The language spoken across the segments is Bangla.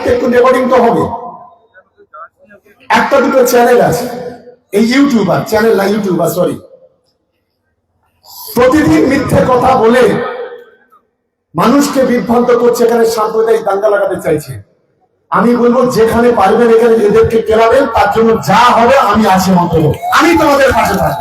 সাইডকে একটু রেকর্ডিং তো হবে। একটা দুটো চ্যানেল আছে। এই ইউটিউবার চ্যানেল না ইউটিউবার সরি প্রতিদিন মিথ্যে কথা বলে মানুষকে বিভ্রান্ত করছে এখানে সাম্প্রদায়িক দাঙ্গা লাগাতে চাইছে। আমি বলব, যেখানে পারবেন এখানে এদেরকে কেলাবেন তার জন্য যা হবে আমি আছি মন্তব্য আমি তোমাদের পাশে থাকব।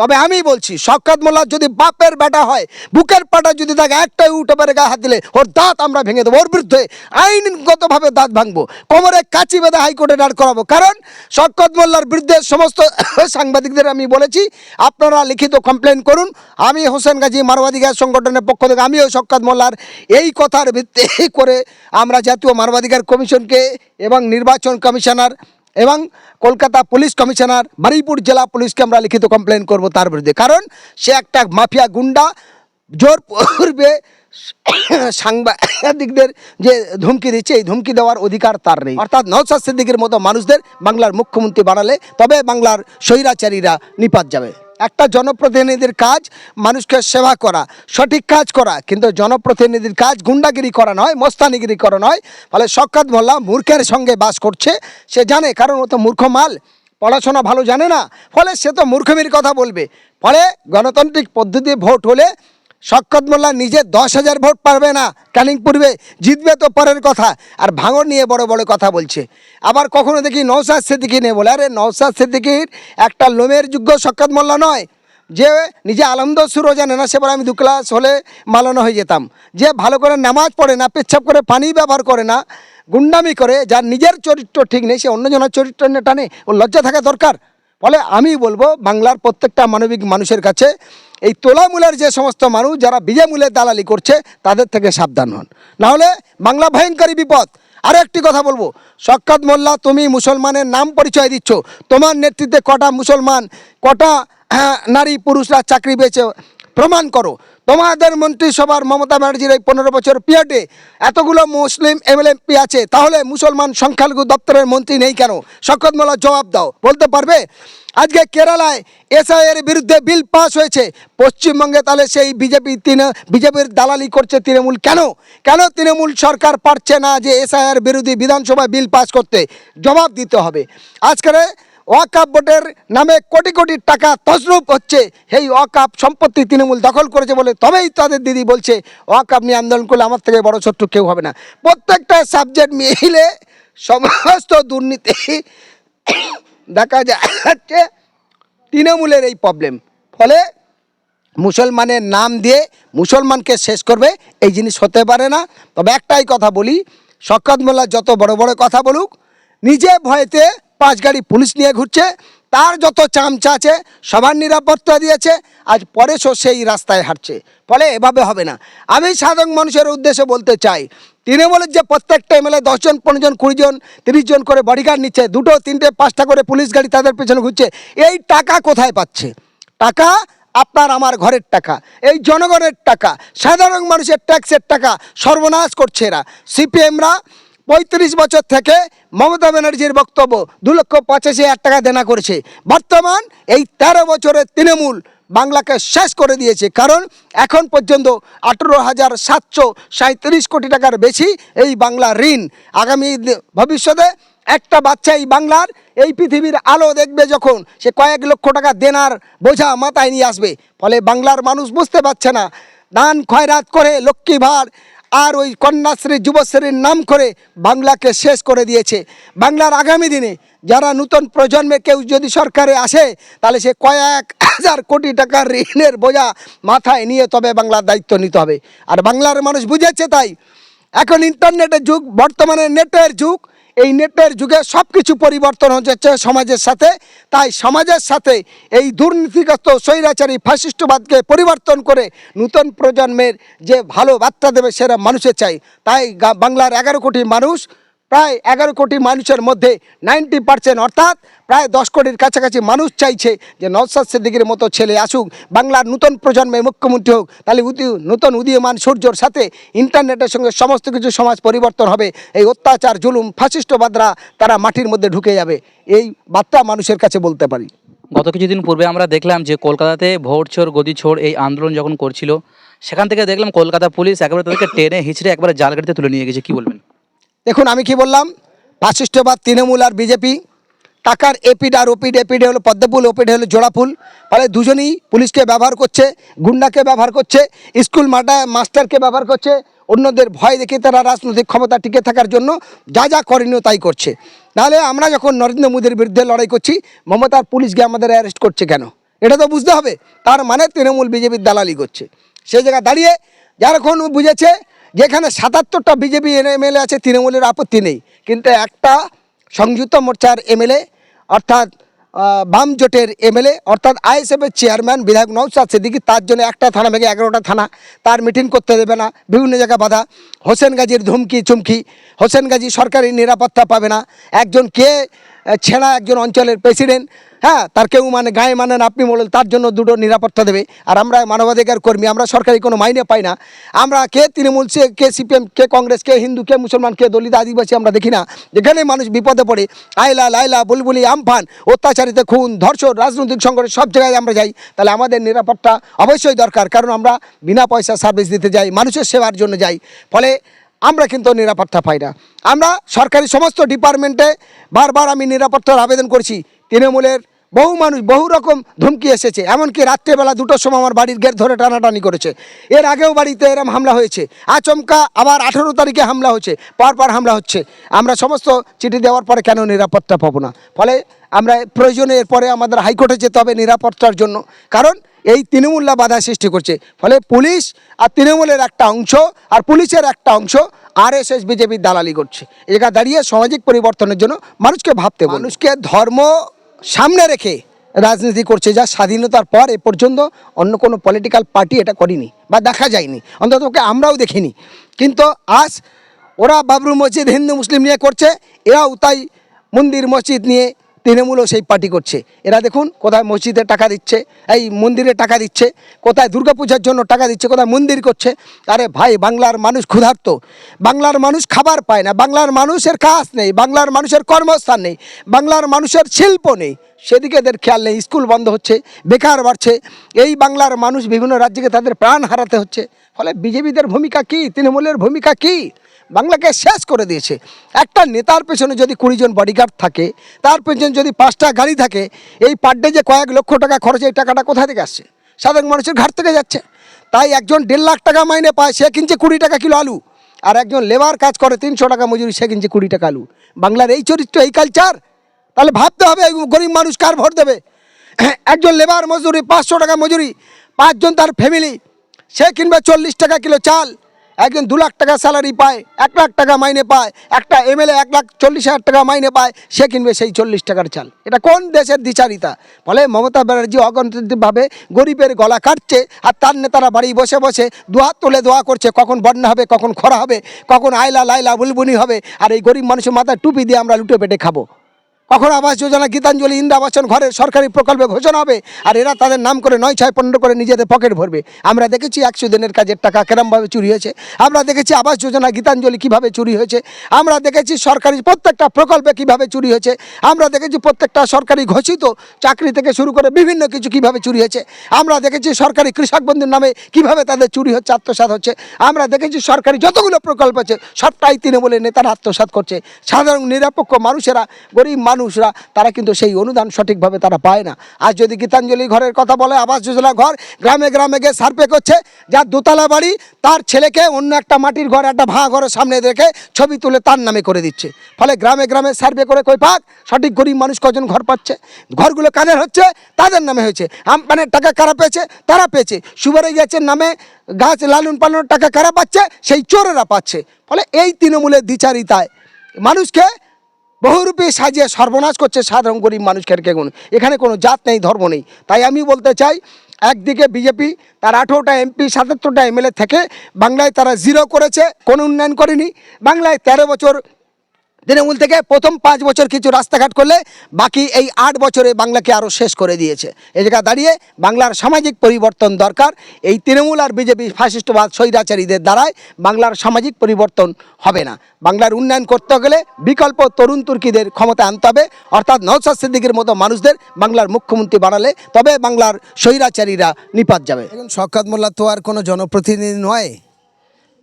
তবে আমি বলছি, শওকত মোল্লা যদি বাপের বেটা হয়, বুকের পাটা যদি তাকে একটা ইউটিউবের গায়ে হাত দিলে, ওর দাঁত আমরা ভেঙে দেবো, ওর বিরুদ্ধে আইনগতভাবে দাঁত ভাঙবো, কোমরে কাচি বেঁধে হাইকোর্টে দাঁড় করাবো। কারণ শওকত মোল্লার বিরুদ্ধে সমস্ত সাংবাদিকদের আমি বলেছি, আপনারা লিখিত কমপ্লেন করুন। আমি হোসেন গাজী গ্যাস সংগঠনের পক্ষ থেকে, আমিও শওকত মোল্লার এই কথার ভিত্তি করে আমরা জাতীয় মানবাধিকার কমিশনকে এবং নির্বাচন কমিশনার এবং কলকাতা পুলিশ কমিশনার বারুইপুর জেলা পুলিশকে আমরা লিখিত কমপ্লেন করব তার বিরুদ্ধে। কারণ সে একটা মাফিয়া গুন্ডা, জোর পূর্বে সাংবাদিকদের যে ধমকি দিচ্ছে, এই ধমকি দেওয়ার অধিকার তার নেই। অর্থাৎ নওসাদ সিদ্দিকের মতো মানুষদের বাংলার মুখ্যমন্ত্রী বানালে তবে বাংলার স্বৈরাচারীরা নিপাত যাবে। একটা জনপ্রতিনিধির কাজ মানুষকে সেবা করা, সঠিক কাজ করা। কিন্তু জনপ্রতিনিধির কাজ গুন্ডাগিরি করা নয়, মস্তানিগিরি করা নয়। ফলে সকাত মোল্লা মূর্খের সঙ্গে বাস করছে, সে জানে, কারণ ও তো মূর্খ মাল, পড়াশোনা ভালো জানে না। ফলে সে তো মূর্খমির কথা বলবে। ফলে গণতান্ত্রিক পদ্ধতি ভোট হলে শকত মোল্লা নিজে দশ হাজার ভোট পারবে না। ক্যানিং পূর্বে জিতবে তো পরের কথা। আর ভাঙর নিয়ে বড় বড় কথা বলছে। আবার কখনো দেখি নৌসাদ সিদ্দিকি নিয়ে বলে। আরে নৌসাদ সিদ্দিকির একটা লোমের যোগ্য শকত মোল্লা নয়। যে নিজে আনন্দ সুরও জানে না, সেবার আমি দু ক্লাস হলে মালানো হয়ে যেতাম। যে ভালো করে নামাজ পড়ে না, পেচ্ছাপ করে পানি ব্যবহার করে না, গুন্ডামি করে, যার নিজের চরিত্র ঠিক নেই, সে অন্যজনের চরিত্র নিয়ে টানে ও লজ্জা থাকা দরকার। ফলে আমি বলব, বাংলার প্রত্যেকটা মানবিক মানুষের কাছে এই তোলামূলের যে সমস্ত মানুষ যারা বিজয়মূলের দালালি করছে তাদের থেকে সাবধান হন। নাহলে বাংলা ভয়ঙ্করী বিপদ। আরও একটি কথা বলব। সক্কাত মোল্লা তুমি মুসলমানের নাম পরিচয় দিচ্ছ। তোমার নেতৃত্বে কটা মুসলমান কটা হ্যাঁ, নারী পুরুষরা চাকরি পেয়েছে প্রমাণ করো। তোমাদের মন্ত্রিসভার মমতা ব্যানার্জির এই পনেরো বছর পিরিয়ডে এতগুলো মুসলিম এমএলএমপি আছে, তাহলে মুসলমান সংখ্যালঘু দপ্তরের মন্ত্রী নেই কেন? শকত মোল্লা জবাব দাও। বলতে পারবে? আজকে কেরালায় এসআইয়ের বিরুদ্ধে বিল পাস হয়েছে। পশ্চিমবঙ্গে তাহলে সেই বিজেপি তিন, বিজেপির দালালি করছে তৃণমূল কেন? কেন তৃণমূল সরকার পারছে না যে এসআইয়ের বিরোধী বিধানসভায় বিল পাস করতে? জবাব দিতে হবে। আজকের ওয়াকাপ বোর্ডের নামে কোটি কোটি টাকা তসরূপ হচ্ছে। এই ওয়াকাপ সম্পত্তি তৃণমূল দখল করেছে বলে তবেই তাদের দিদি বলছে ওয়াকাপ নিয়ে আন্দোলন করলে আমার থেকে বড় শত্রু কেউ হবে না। প্রত্যেকটা সাবজেক্ট মিলে সমস্ত দুর্নীতি দেখা যাচ্ছে তৃণমূলের এই প্রবলেম ফলে মুসলমানের নাম দিয়ে মুসলমানকে শেষ করবে, এই জিনিস হতে পারে না। তবে একটাই কথা বলি শকত মোল্লা যত বড় বড় কথা বলুক, নিজে ভয়েতে পাঁচ গাড়ি পুলিশ নিয়ে ঘুরছে, তার যত চামচা আছে, সবার নিরাপত্তা দিয়েছে, আজ পরে সো সেই রাস্তায় হাঁটছে। ফলে এভাবে হবে না। আমি সাধারণ মানুষের উদ্দেশ্যে বলতে চাই, তৃণমূলের যে প্রত্যেকটা এমএলএ, দশজন পনেরো জন কুড়ি জন তিরিশ জন করে বডিগার্ড নিচ্ছে, দুটো, তিনটে, পাঁচটা করে পুলিশ গাড়ি তাদের পেছনে ঘুরছে, এই টাকা কোথায় পাচ্ছে? টাকা আপনার আমার ঘরের টাকা, এই জনগণের টাকা, সাধারণ মানুষের ট্যাক্সের টাকা, সর্বনাশ করছে এরা। সিপিএমরা পঁয়ত্রিশ বছর থেকে মমতা ব্যানার্জির বক্তব্য, দু লক্ষ পঁচাশি হাজার টাকা দেনা করেছে। বর্তমান এই তেরো বছরের তৃণমূল বাংলাকে শেষ করে দিয়েছে। কারণ এখন পর্যন্ত আঠেরো হাজার সাতশো সাঁত্রিশ কোটি টাকার বেশি এই বাংলা ঋণ। আগামী ভবিষ্যতে একটা বাচ্চা এই বাংলার, এই পৃথিবীর আলো দেখবে যখন সে কয়েক লক্ষ টাকা দেনার বোঝা মাথায় নিয়ে আসবে। ফলে বাংলার মানুষ বুঝতে পারছে না। দান খয়রাত করে লক্ষ্মী ভার আর ওই কন্যাশ্রী যুবশ্রীর নাম করে বাংলাকে শেষ করে দিয়েছে। বাংলার আগামী দিনে যারা নতুন প্রজন্মে কেউ যদি সরকারে আসে, তাহলে সে কয়েক হাজার কোটি টাকার ঋণের বোঝা মাথায় নিয়ে তবে বাংলার দায়িত্ব নিতে হবে। আর বাংলার মানুষ বুঝেছে তাই। এখন ইন্টারনেটের যুগ, বর্তমানে নেটের যুগ এই নেটের যুগে সব কিছু পরিবর্তন হচ্ছে সমাজের সাথে। তাই সমাজের সাথে এই দুর্নীতিগ্রস্ত স্বৈরাচারী ফাশিষ্টবাদকে পরিবর্তন করে নূতন প্রজন্মের যে ভালো বার্তা দেবে সেরা মানুষের চাই। তাই বাংলার এগারো কোটি মানুষ প্রায় এগারো কোটি মানুষের মধ্যে নাইনটি পার্সেন্ট অর্থাৎ প্রায় দশ কোটির কাছাকাছি মানুষ চাইছে যে নওসাদ সিদ্দিকের মতো ছেলে আসুক, বাংলার নূতন প্রজন্মে মুখ্যমন্ত্রী হোক, তাহলে নূতন উদীয়মান সূর্যর সাথে ইন্টারনেটের সঙ্গে সমস্ত কিছু সমাজ পরিবর্তন হবে। এই অত্যাচার, জুলুম ফাশিষ্টবাদরা তারা মাটির মধ্যে ঢুকে যাবে। এই বার্তা মানুষের কাছে বলতে পারি। গত কিছুদিন পূর্বে আমরা দেখলাম যে কলকাতাতে ভোট চোর, গদি ছোড় এই আন্দোলন যখন করছিল, সেখান থেকে দেখলাম কলকাতা পুলিশ একেবারে তাদেরকে টেনে হিচড়ে একবারে জালগাড়িতে তুলে নিয়ে গেছে। কি বলবেন? দেখুন, আমি কি বললাম? ফাসিস্টবাদ তৃণমূল আর বিজেপি, টাকার এপিড আর ওপিড, এপিড হলো পদ্মফুল, ওপিড হলো জোড়াফুল। ফলে দুজনেই পুলিশকে ব্যবহার করছে, গুন্ডাকে ব্যবহার করছে, স্কুল মাটা মাস্টারকে ব্যবহার করছে, অন্যদের ভয় দেখে তারা রাজনৈতিক ক্ষমতা টিকে থাকার জন্য যা যা করণীয় তাই করছে। নাহলে আমরা যখন নরেন্দ্র মোদীর বিরুদ্ধে লড়াই করছি, মমতার পুলিশকে আমাদের অ্যারেস্ট করছে কেন? এটা তো বুঝতে হবে। তার মানে তৃণমূল, বিজেপির দালালি করছে। সেই জায়গায় দাঁড়িয়ে যারখন বুঝেছে যেখানে সাতাত্তরটা বিজেপি এমএলএ আছে, তৃণমূলের আপত্তি নেই। কিন্তু একটা সংযুক্ত মোর্চার এমএলএ, অর্থাৎ বাম জোটের এমএলএ, অর্থাৎ আইএসএফের চেয়ারম্যান বিধায়ক নৌসাদ সিদ্দিকি, তার জন্য একটা থানা ভেঙে এগারোটা থানা, তার মিটিং করতে দেবে না। বিভিন্ন জায়গায় বাধা। হোসেন গাজীর ধুমকি, চুমকি। হোসেন গাজী সরকারি নিরাপত্তা পাবে না। একজন কে ছেঁড়া একজন অঞ্চলের প্রেসিডেন্ট হ্যাঁ তার কেউ মানে গায়ে মানেন আপনি বলেন, তার জন্য দুটো নিরাপত্তা দেবে। আর আমরা মানবাধিকার কর্মী, আমরা সরকারি কোনো মাইনে পাই না। আমরা কে তৃণমূল, সে কে সিপিএম, কে কংগ্রেস, কে হিন্দু, কে মুসলমান, কে দলিত আদিবাসী আমরা দেখি না। যেখানে মানুষ বিপদে পড়ে আইলা লাইলা বুলবুলি, আমফান, অত্যাচারিত খুন, ধর্ষণ, রাজনৈতিক সংকট সব জায়গায় আমরা যাই, তাহলে আমাদের নিরাপত্তা অবশ্যই দরকার। কারণ আমরা বিনা পয়সা সার্ভিস দিতে যাই, মানুষের সেবার জন্য যাই। ফলে আমরা কিন্তু নিরাপত্তা পাই না। আমরা সরকারি সমস্ত ডিপার্টমেন্টে বারবার আমি নিরাপত্তার আবেদন করছি। তৃণমূলের বহু মানুষ, বহু রকম ধমকি এসেছে। এমনকি রাত্রেবেলা দুটোর সময় আমার বাড়ির গেট ধরে টানাটানি করেছে। এর আগেও বাড়িতে এরম হামলা হয়েছে। আচমকা আবার আঠেরো তারিখে হামলা হচ্ছে। পরপর হামলা হচ্ছে। আমরা সমস্ত চিঠি দেওয়ার পরে কেন নিরাপত্তা পাবো না? ফলে আমরা প্রয়োজনে এরপরে আমাদের হাইকোর্টে যেতে হবে নিরাপত্তার জন্য। কারণ এই তৃণমূল্লা বাধা সৃষ্টি করছে। ফলে পুলিশ আর তৃণমূলের একটা অংশ আর পুলিশের একটা অংশ আর এস এস বিজেপির দালালি করছে। জায়গায় দাঁড়িয়ে সামাজিক পরিবর্তনের জন্য মানুষকে ভাবতে। মানুষকে ধর্ম সামনে রেখে রাজনীতি করছে, যা স্বাধীনতার পর এ পর্যন্ত অন্য কোনো পলিটিক্যাল পার্টি এটা করিনি বা দেখা যায়নি। অন্তত ওকে আমরাও দেখিনি। কিন্তু আজ ওরা বাবরু মসজিদ হিন্দু মুসলিম নিয়ে করছে, এরাও তাই মন্দির, মসজিদ নিয়ে তৃণমূলও সেই পার্টি করছে। এরা দেখুন কোথায় মসজিদে টাকা দিচ্ছে, এই মন্দিরে টাকা দিচ্ছে, কোথায় দুর্গাপূজার জন্য টাকা দিচ্ছে, কোথায় মন্দির করছে। আরে ভাই, বাংলার মানুষ ক্ষুধার্ত। বাংলার মানুষ খাবার পায় না, বাংলার মানুষের কাজ নেই, বাংলার মানুষের কর্মস্থান নেই, বাংলার মানুষের শিল্প নেই। সেদিকে এদের খেয়াল নেই, স্কুল বন্ধ হচ্ছে, বেকার বাড়ছে। এই বাংলার মানুষ বিভিন্ন রাজ্যকে তাদের প্রাণ হারাতে হচ্ছে। ফলে বিজেপিদের ভূমিকা কী? তৃণমূলের ভূমিকা কি? বাংলাকে শেষ করে দিয়েছে। একটা নেতার পেছনে যদি কুড়িজন বডিগার্ড থাকে, তার পেছনে যদি পাঁচটা গাড়ি থাকে, এই পার ডে যে কয়েক লক্ষ টাকা খরচ, এই টাকাটা কোথা থেকে আসছে? সাধারণ মানুষের ঘাট থেকে যাচ্ছে। তাই একজন দেড় লাখ টাকা মাইনে পায়, সে কিনছে কুড়ি টাকা কিলো আলু। আর একজন লেবার কাজ করে তিনশো টাকা মজুরি, সে কিনছে কুড়ি টাকা আলু। বাংলার এই চরিত্র, এই কালচার তাহলে ভাবতে হবে গরিব মানুষ কার ভোট দেবে? একজন লেবার মজুরি, পাঁচশো টাকা মজুরি, পাঁচজন তার ফ্যামিলি সে কিনবে চল্লিশ টাকা কিলো চাল। একজন দু লাখ টাকা স্যালারি পায়, এক লাখ টাকা মাইনে পায়, একটা এমএলএ এক লাখ চল্লিশ হাজার টাকা মাইনে পায়, সে কিনবে সেই চল্লিশ টাকার চাল। এটা কোন দেশের দ্বিচারিতা? ফলে মমতা ব্যানার্জি অগণতান্ত্রিকভাবে গরিবের গলা কাটছে আর তার নেতারা বাড়ি বসে বসে দুহাত তুলে দোয়া করছে, কখন বন্যা হবে, কখন খরা হবে, কখন আইলা লাইলা বুলবুনি হবে, আর এই গরিব মানুষের মাথায় টুপি দিয়ে আমরা লুটে পেটে খাব। কখন আবাস যোজনা, গীতাঞ্জলি ইন্দাবাসন ঘরের সরকারি প্রকল্পে ঘোষণা হবে, আর এরা তাদের নাম করে নয় ছয় পনেরো করে নিজেদের পকেট ভরবে। আমরা দেখেছি একশো দিনের কাজের টাকা কেরমভাবে চুরি হয়েছে। আমরা দেখেছি আবাস যোজনা, গীতাঞ্জলি কীভাবে চুরি হয়েছে। আমরা দেখেছি সরকারি প্রত্যেকটা প্রকল্পে কীভাবে চুরি হয়েছে। আমরা দেখেছি প্রত্যেকটা সরকারি ঘোষিত চাকরি থেকে শুরু করে বিভিন্ন কিছু কীভাবে চুরি হয়েছে। আমরা দেখেছি সরকারি কৃষক বন্ধুর নামে কীভাবে তাদের চুরি হচ্ছে, আত্মসাৎ হচ্ছে। আমরা দেখেছি সরকারি যতগুলো প্রকল্প আছে, সবটাই তৃণমূলের নেতারা আত্মসাৎ করছে। সাধারণ, নিরপেক্ষ মানুষেরা, গরিব মানুষরা, তারা কিন্তু সেই অনুদান সঠিকভাবে তারা পায় না। আজ যদি গীতাঞ্জলি ঘরের কথা বলে, আবাস যোজনা ঘর গ্রামে গ্রামে গিয়ে সার্ভে করছে, যার দোতলা বাড়ি, তার ছেলেকে অন্য একটা মাটির ঘর, একটা ভাঙা ঘরের সামনে রেখে ছবি তুলে তার নামে করে দিচ্ছে। ফলে গ্রামে গ্রামে সার্ভে করে কই পাক, সঠিক গরিব মানুষ কজন ঘর পাচ্ছে? ঘরগুলো কাদের হচ্ছে, তাদের নামে হয়েছে। আম- মানে টাকা কারা পেয়েছে? তারা পেয়েছে। সুবারে গেছে নামে গাছ লালন পালনের টাকা কারা পাচ্ছে? সেই চোরেরা পাচ্ছে। ফলে এই তৃণমূলের দ্বিচারিতায় মানুষকে বহুরূপে সাজিয়ে সর্বনাশ করছে সাধারণ গরিব মানুষকে কোনো। এখানে কোনো জাত নেই, ধর্ম নেই। তাই আমি বলতে চাই, একদিকে বিজেপি তার আঠেরোটা এমপি সাতাত্তরটা এমএলএ থেকে বাংলায় তারা জিরো করেছে, কোনো উন্নয়ন করেনি। বাংলায় তেরো বছর তৃণমূল থেকে প্রথম পাঁচ বছর কিছু রাস্তাঘাট করলে বাকি এই আট বছরে বাংলাকে আরও শেষ করে দিয়েছে। এ জায়গা দাঁড়িয়ে বাংলার সামাজিক পরিবর্তন দরকার। এই তৃণমূল আর বিজেপি ফাশিষ্টবাদ স্বৈরাচারীদের দ্বারায় বাংলার সামাজিক পরিবর্তন হবে না। বাংলার উন্নয়ন করতে গেলে বিকল্প তরুণ তুর্কিদের ক্ষমতা আনতে হবে। অর্থাৎ নৌসাদ সিদ্দিকের মতো মানুষদের বাংলার মুখ্যমন্ত্রী বানালে তবে বাংলার স্বৈরাচারীরা নিপাত যাবে। এখন শওকত মোল্লা তো আর কোনো জনপ্রতিনিধি নয়।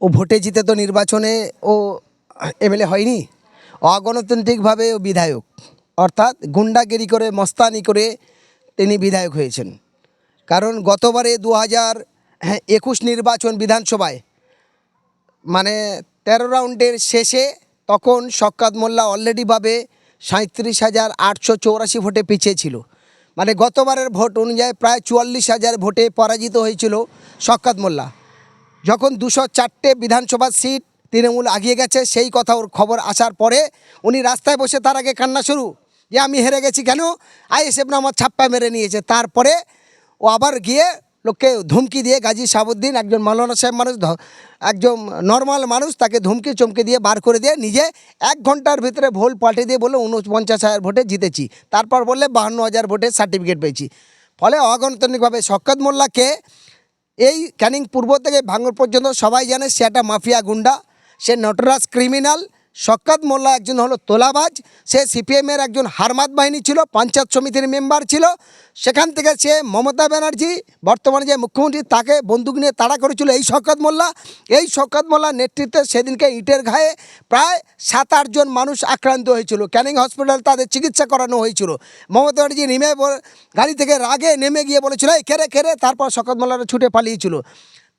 ও ভোটে জিতে তো নির্বাচনে ও এমএলএ হয়নি। অগণতান্ত্রিকভাবে বিধায়ক। অর্থাৎ গুন্ডাগিরি করে, মস্তানি করে তিনি বিধায়ক হয়েছেন। কারণ গতবারে দু হাজার একুশ নির্বাচন বিধানসভায় মানে তেরো রাউন্ডের শেষে তখন শক্কাত মোল্লা অলরেডিভাবে সাঁত্রিশ হাজার আটশো চৌরাশি ভোটে পিছিয়ে ছিল মানে গতবারের ভোট অনুযায়ী প্রায় চুয়াল্লিশ হাজার ভোটে পরাজিত হয়েছিল শক্কাত মোল্লা। যখন দুশো চারটে বিধানসভা সিট তৃণমূল আগিয়ে গেছে, সেই কথা ওর খবর আসার পরে উনি রাস্তায় বসে তার আগে কান্না শুরু, যে আমি হেরে গেছি কেন? আইএসএফ না আমার ছাপ্পা মেরে নিয়েছে। তারপরে ও আবার গিয়ে লোককে ধমকি দিয়ে গাজী সাবুদ্দিন একজন মাওলানা সাহেব মানুষ একজন নর্মাল মানুষ তাকে ধমকি, চমকে দিয়ে বার করে দিয়ে নিজে এক ঘণ্টার ভিতরে ভোল পাল্টে দিয়ে বলল, উনপঞ্চাশ হাজার ভোটে জিতেছি। তারপর বললে বাহান্ন হাজার ভোটের সার্টিফিকেট পেয়েছি। ফলে অগণতান্ত্রিকভাবে শক্কত মোল্লাকে এই ক্যানিং পূর্ব থেকে ভাঙর পর্যন্ত সবাই জানে সে একটা মাফিয়া গুন্ডা। সে নটরাজ ক্রিমিনাল শক্কাত মোল্লা একজন হলো তোলাবাজ, সে সিপিএমের একজন হারমাত বাহিনী ছিল, পঞ্চায়েত সমিতির মেম্বার ছিল। সেখান থেকে সে মমতা ব্যানার্জি, বর্তমানে যে মুখ্যমন্ত্রী, তাকে বন্দুক নিয়ে তাড়া করেছিল এই শওকত মোল্লা। এই শওকত মোল্লার নেতৃত্বে সেদিনকে ইটের ঘায়ে প্রায় সাত আটজন মানুষ আক্রান্ত হয়েছিল। ক্যানিং হসপিটাল তাদের চিকিৎসা করানো হয়েছিল। মমতা ব্যানার্জি নেমে গাড়ি থেকে রাগে নেমে গিয়ে বলেছিল, এই কেড়ে কেড়ে তারপর শওকত মোল্লারা ছুটে পালিয়েছিল।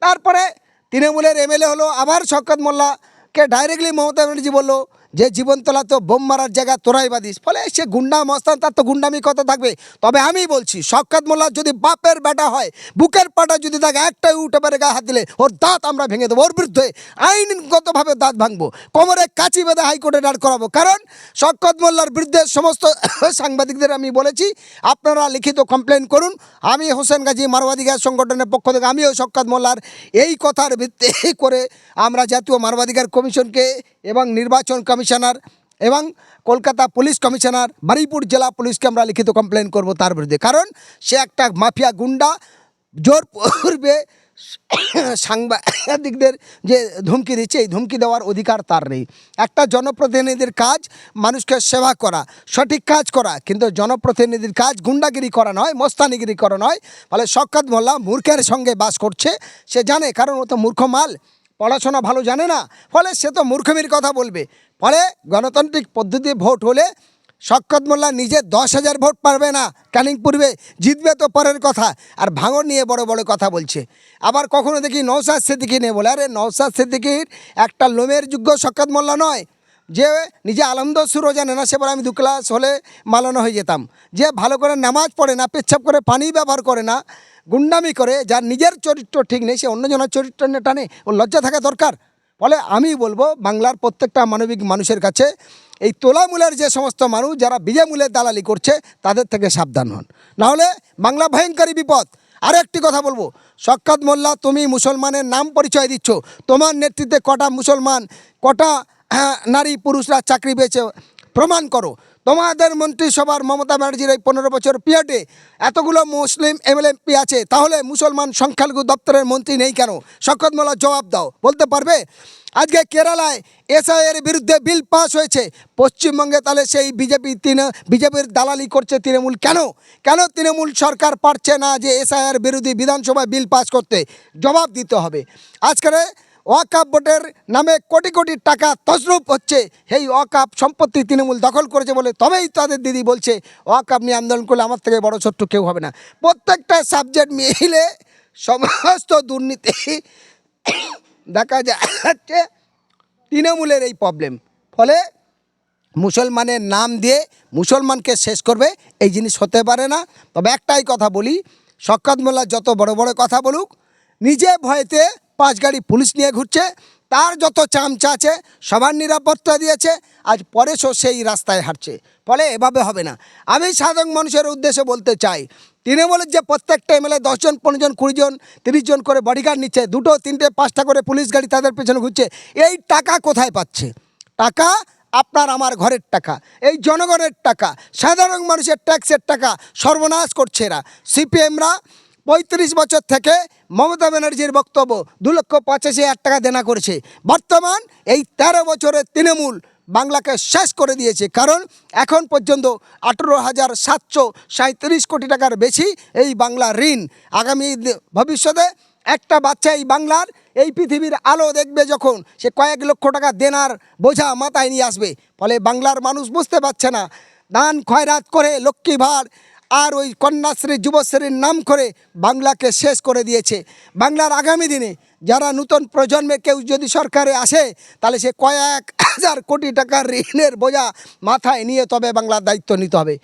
তারপরে তৃণমূলের এমএলএ হলো আবার শকত মোল্লাকে ডাইরেক্টলি মমতা ব্যানার্জি বলল যে জীবনতলা তো বোম মারার জায়গা তোরাই বাদিস। ফলে সে গুন্ডা মস্তান, তার তো গুন্ডামি কথা থাকবে? তবে আমি বলছি, শওকত মোল্লা যদি বাপের বেটা হয়, বুকের পাটা যদি থাকে একটাই উঠে পারে গায়ে হাত দিলে, ওর দাঁত আমরা ভেঙে দেবো, ওর বিরুদ্ধে আইনগতভাবে দাঁত ভাঙবো, কোমরে কাঁচি বেঁধে হাইকোর্টে দাঁড় করাবো। কারণ শওকত মোল্লার বিরুদ্ধে সমস্ত সাংবাদিকদের আমি বলেছি, আপনারা লিখিত কমপ্লেন করুন। আমি হোসেন গাজী মানবাধিকার সংগঠনের পক্ষ থেকে, আমিও শওকত মোল্লার এই কথার ভিত্তি করে আমরা জাতীয় মানবাধিকার কমিশনকে এবং নির্বাচন কমিশনার এবং কলকাতা পুলিশ কমিশনার বারুইপুর জেলা পুলিশকে আমরা লিখিত কমপ্লেন করব তার বিরুদ্ধে। কারণ সে একটা মাফিয়া গুন্ডা, জোর পূর্বে সাংবাদিকদের যে ধমকি দিচ্ছে, এই ধমকি দেওয়ার অধিকার তার নেই। একটা জনপ্রতিনিধির কাজ মানুষকে সেবা করা, সঠিক কাজ করা, কিন্তু জনপ্রতিনিধির কাজ গুন্ডাগিরি করা নয়, মস্তানিগিরি করা নয়। ফলে শক্কাত মোল্লা মূর্খের সঙ্গে বাস করছে, সে জানে, কারণ ও তো মূর্খ মাল। পড়াশোনা ভালো জানে না, ফলে সে তো মূর্খমির কথা বলবে। ফলে গণতান্ত্রিক পদ্ধতি ভোট হলে শক্কত মোল্লা নিজে দশ হাজার ভোট পারবে না। ক্যানিং পূর্বে জিতবে তো পরের কথা, আর ভাঙর নিয়ে বড় বড় কথা বলছে। আবার কখনো দেখি নৌসাদ সিদ্দিকি নেই বলে, আরে নৌসাদ সিদ্দিকির একটা লোমের যোগ্য শক্কত মোল্লা নয়। যে নিজে আনন্দ সুরও জানে না সেবার আমি দু ক্লাস হলে মালানো হয়ে যেতাম। যে ভালো করে নামাজ পড়ে না, পেচ্ছাপ করে পানি ব্যবহার করে না, গুন্ডামি করে, যার নিজের চরিত্র ঠিক নেই, সে অন্যজনের চরিত্র টানে ও লজ্জা থাকা দরকার। ফলে আমি বলব, বাংলার প্রত্যেকটা মানবিক মানুষের কাছে এই তোলামূলের যে সমস্ত মানুষ, যারা বিজয়মূলের দালালি করছে, তাদের থেকে সাবধান হন। নাহলে বাংলা ভয়ঙ্করী বিপদ। আরও একটি কথা বলব শক্কাত মোল্লা, তুমি মুসলমানের নাম পরিচয় দিচ্ছ, তোমার নেতৃত্বে কটা মুসলমান, কটা নারী পুরুষরা চাকরি পেয়েছে প্রমাণ করো। তোমাদের মন্ত্রিসভার মমতা ব্যানার্জির এই পনেরো বছর পিরিয়ডে এতগুলো মুসলিম এমএলএমপি আছে, তাহলে মুসলমান সংখ্যালঘু দপ্তরের মন্ত্রী নেই কেন? মোল্লা জবাব দাও, বলতে পারবে? আজকে কেরালায় এসআইয়ের বিরুদ্ধে বিল পাস হয়েছে। পশ্চিমবঙ্গে তাহলে সেই বিজেপি তিন, বিজেপির দালালি করছে তৃণমূল কেন? কেন তৃণমূল সরকার পারছে না যে এসআইয়ের বিরোধী বিধানসভায় বিল পাস করতে? জবাব দিতে হবে। আজকের ওয়াকাপ বোর্ডের নামে কোটি কোটি টাকা তসরূপ হচ্ছে। এই ওয়াকাপ সম্পত্তি তৃণমূল দখল করেছে বলে তবেই তাদের দিদি বলছে ওয়াকাপ নিয়ে আন্দোলন করলে আমার থেকে বড় ছোট্ট কেউ হবে না। প্রত্যেকটা সাবজেক্ট মিলে সমস্ত দুর্নীতি দেখা যাচ্ছে তৃণমূলের এই প্রবলেম ফলে মুসলমানের নাম দিয়ে মুসলমানকে শেষ করবে, এই জিনিস হতে পারে না। তবে একটাই কথা বলি শক্কত মোল্লা যত বড় বড় কথা বলুক নিজে ভয়েতে পাঁচ গাড়ি পুলিশ নিয়ে ঘুরছে, তার যত চামচা আছে সবার নিরাপত্তা দিয়েছে, আজ পরে সো সেই রাস্তায় হাঁটছে। ফলে এভাবে হবে না। আমি সাধারণ মানুষের উদ্দেশ্যে বলতে চাই তিনি তৃণমূলের যে প্রত্যেকটা এমএলএ, দশজন পনেরো জন কুড়ি জন তিরিশ জন করে বডিগার্ড নিচ্ছে, দুটো, তিনটে, পাঁচটা করে পুলিশ গাড়ি তাদের পেছনে ঘুরছে, এই টাকা কোথায় পাচ্ছে? টাকা আপনার আমার ঘরের টাকা, এই জনগণের টাকা, সাধারণ মানুষের ট্যাক্সের টাকা সর্বনাশ করছে এরা। সিপিএমরা পঁয়ত্রিশ বছর থেকে মমতা ব্যানার্জির বক্তব্য, দু লক্ষ পঁচাশি হাজার টাকা দেনা করেছে। বর্তমান এই তেরো বছরের তৃণমূল বাংলাকে শেষ করে দিয়েছে। কারণ এখন পর্যন্ত আঠেরো হাজার সাতশো সাঁত্রিশ কোটি টাকার বেশি এই বাংলা ঋণ। আগামী ভবিষ্যতে একটা বাচ্চা এই বাংলার এই পৃথিবীর আলো দেখবে যখন সে কয়েক লক্ষ টাকা দেনার বোঝা মাথায় নিয়ে আসবে। ফলে বাংলার মানুষ বুঝতে পারছে না। দান খয়রাত করে লক্ষ্মী ভার আর ওই কন্যাশ্রী যুবশ্রীর নাম করে বাংলাকে শেষ করে দিয়েছে। বাংলার আগামী দিনে যারা নতুন প্রজন্মে কেউ যদি সরকারে আসে, তাহলে সে কয়েক হাজার কোটি টাকার ঋণের বোঝা মাথায় নিয়ে তবে বাংলার দায়িত্ব নিতে হবে।